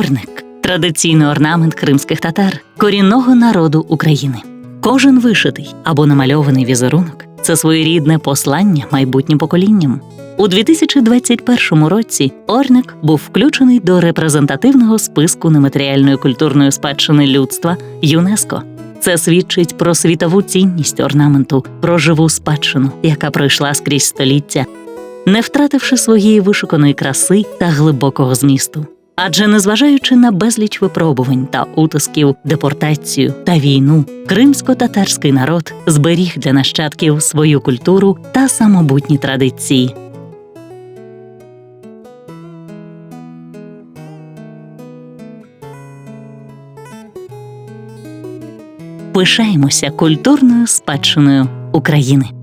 Орник традиційний орнамент кримських татар, корінного народу України. Кожен вишитий або намальований візерунок це своєрідне послання майбутнім поколінням. У 2021 році Орник був включений до репрезентативного списку нематеріальної культурної спадщини людства ЮНЕСКО. Це свідчить про світову цінність орнаменту, про живу спадщину, яка пройшла скрізь століття, не втративши своєї вишуканої краси та глибокого змісту. Адже незважаючи на безліч випробувань та утисків, депортацію та війну, кримсько-татарський народ зберіг для нащадків свою культуру та самобутні традиції. Пишаємося культурною спадщиною України.